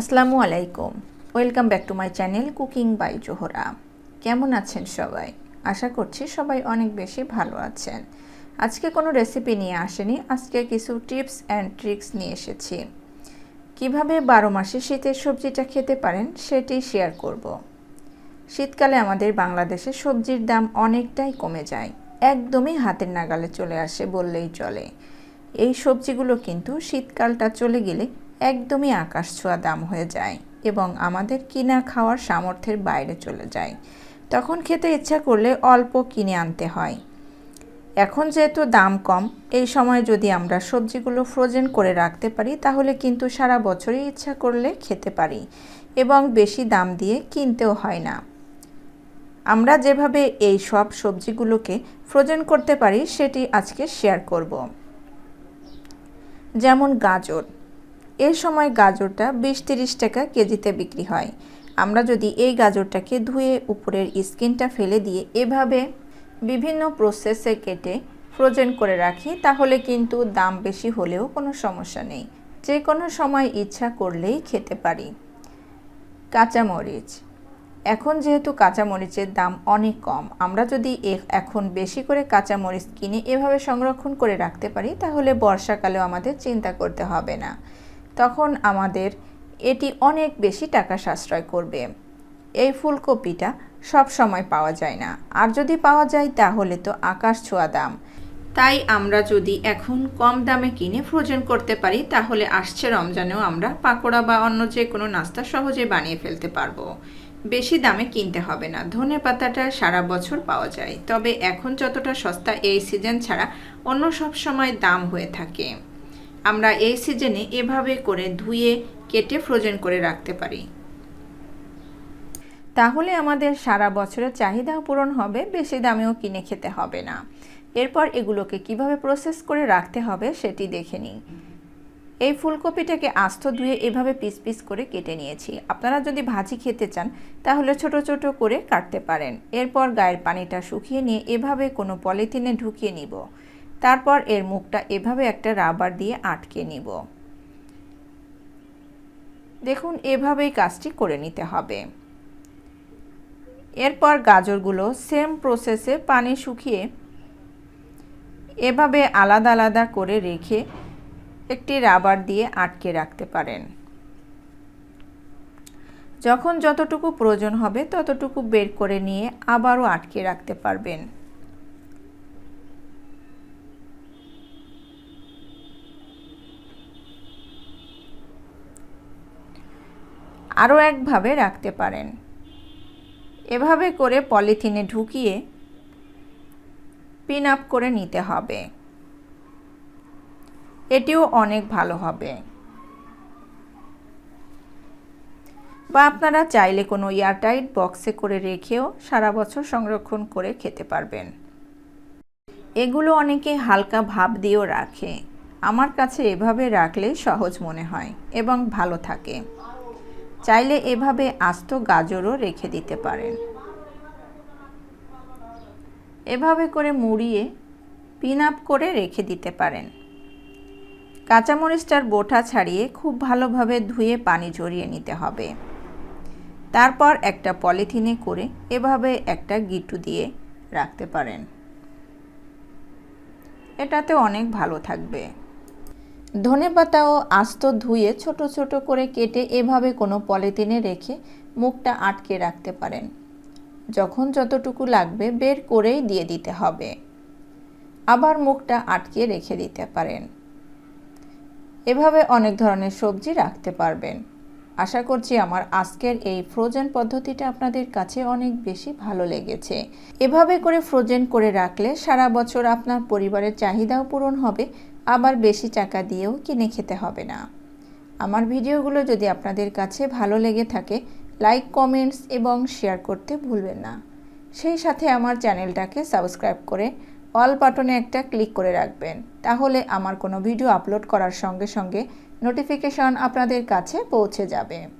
আসসালামু আলাইকুম। Welcome back to my channel cooking by Zohra কেমন আছেন সবাই? আশা করছি সবাই অনেক বেশি ভালো আছেন। আজকে কোনো রেসিপি নিয়ে আসেনি, আজকে কিছু টিপস অ্যান্ড ট্রিক্স নিয়ে এসেছি। কীভাবে বারো মাসে শীতের সবজিটা খেতে পারেন, সেটি শেয়ার করব। শীতকালে আমাদের বাংলাদেশে সবজির দাম অনেকটাই কমে যায়, একদমই হাতের নাগালে চলে আসে বললেই চলে। এই সবজিগুলো কিন্তু শীতকালটা চলে গেলে একদমই আকাশ ছোঁয়া দাম হয়ে যায় এবং আমাদের কিনা খাওয়ার সামর্থ্যের বাইরে চলে যায়। তখন খেতে ইচ্ছা করলে অল্প কিনে আনতে হয়। এখন যেহেতু দাম কম, এই সময় যদি আমরা সবজিগুলো ফ্রোজেন করে রাখতে পারি, তাহলে কিন্তু সারা বছরই ইচ্ছা করলে খেতে পারি এবং বেশি দাম দিয়ে কিনতেও হয় না। আমরা যেভাবে এই সব সবজিগুলোকে ফ্রোজেন করতে পারি, সেটি আজকে শেয়ার করব। যেমন গাজর। এই সময় গাজরটা বিশ তিরিশ টাকা কেজিতে বিক্রি হয়। আমরা যদি এই গাজরটাকে ধুয়ে উপরের স্কিনটা ফেলে দিয়ে এভাবে বিভিন্ন প্রসেসে কেটে ফ্রোজেন করে রাখি, তাহলে কিন্তু দাম বেশি হলেও কোনো সমস্যা নেই। যে কোনো সময় ইচ্ছা করলেই খেতে পারি। কাঁচামরিচ। এখন যেহেতু কাঁচামরিচের দাম অনেক কম, আমরা যদি এখন বেশি করে কাঁচামরিচ কিনে এভাবে সংরক্ষণ করে রাখতে পারি, তাহলে বর্ষাকালেও আমাদের চিন্তা করতে হবে না। তখন আমাদের এটি অনেক বেশি টাকা সাশ্রয় করবে। এই ফুলকপিটা সব সময় পাওয়া যায় না। আর যদি পাওয়া যায়, তাহলে তো আকাশ ছোঁয়া দাম। তাই আমরা যদি এখন কম দামে কিনে ফ্রোজেন করতে পারি, তাহলে আসছে রমজানেও আমরা পাকোড়া বা অন্য যে কোনো নাস্তা সহজে বানিয়ে ফেলতে পারব। বেশি দামে কিনতে হবে না। ধনে পাতাটা সারা বছর পাওয়া যায়। তবে এখন যতটা সস্তা এই সিজন ছাড়া অন্য সব সময় দাম হয়ে থাকে। আমরা এই সিজনে এভাবে করে ধুয়ে, কেটে ফ্রোজেন করে রাখতে পারি। তাহলে আমাদের সারা বছরের চাহিদাও পূরণ হবে, বেশি দামেও কিনে খেতে হবে না। এরপর এগুলোকে কীভাবে প্রসেস করে রাখতে হবে সেটি দেখে নিই। এই ফুলকপিটাকে আস্ত ধুয়ে এভাবে পিস পিস করে কেটে নিয়েছি। আপনারা যদি ভাজি খেতে চান, তাহলে ছোট ছোট করে কাটতে পারেন। এরপর গায়ের পানিটা শুকিয়ে নিয়ে এভাবে কোনো পলিথিনে ঢুকিয়ে নিব। তারপর এর মুখটা এভাবে একটা রাবার দিয়ে আটকে নিব। দেখুন, এভাবেই কাজটি করে নিতে হবে। এরপর গাজরগুলো সেম প্রসেসে পানি শুকিয়ে এভাবে আলাদা আলাদা করে রেখে একটি রাবার দিয়ে আটকে রাখতে পারেন। যখন যতটুকু প্রয়োজন হবে, ততটুকু বের করে নিয়ে আবারও আটকে রাখতে পারবেন। আরও একভাবে রাখতে পারেন। এভাবে করে পলিথিনে ঢুকিয়ে পিন আপ করে নিতে হবে। এটিও অনেক ভালো হবে। বা আপনারা চাইলে কোনো এয়ারটাইট বক্সে করে রেখেও সারা বছর সংরক্ষণ করে খেতে পারবেন। এগুলো অনেকে হালকা ভাব দিয়েও রাখে। আমার কাছে এভাবে রাখলে সহজ মনে হয় এবং ভালো থাকে। চাইলে এভাবে আস্ত গাজরও রেখে দিতে পারেন। এভাবে করে মুড়িয়ে পিন আপ করে রেখে দিতে পারেন। কাঁচামরিচটার বোটা ছাড়িয়ে খুব ভালোভাবে ধুয়ে পানি ঝরিয়ে নিতে হবে। তারপর একটা পলিথিনে করে এভাবে একটা গিটু দিয়ে রাখতে পারেন। এটাতে অনেক ভালো থাকবে। ধনে পাতাও আস্ত ধুয়ে ছোট ছোট করে কেটে এভাবে কোনো পলিথিনে রেখে মুখটা আটকে রাখতে পারেন। যখন যতটুকু লাগবে বের করেই দিয়ে দিতে হবে। আবার মুখটা আটকে রেখে দিতে পারেন। এভাবে অনেক ধরনের সবজি রাখতে পারবেন। আশা করছি আমার আজকের এই ফ্রোজেন পদ্ধতিটা আপনাদের কাছে অনেক বেশি ভালো লেগেছে। এভাবে করে ফ্রোজেন করে রাখলে সারা বছর আপনার পরিবারের চাহিদাও পূরণ হবে আবার বেশি টাকা দিয়েও কিনে খেতে হবে না। আমার ভিডিওগুলো যদি আপনাদের কাছে ভালো লেগে থাকে, লাইক, কমেন্টস এবং শেয়ার করতে ভুলবেন না। সেই সাথে আমার চ্যানেলটাকে সাবস্ক্রাইব করে অল বাটনে একটা ক্লিক করে রাখবেন। তাহলে আমার কোনো ভিডিও আপলোড করার সঙ্গে সঙ্গে নোটিফিকেশন আপনাদের কাছে পৌঁছে যাবে।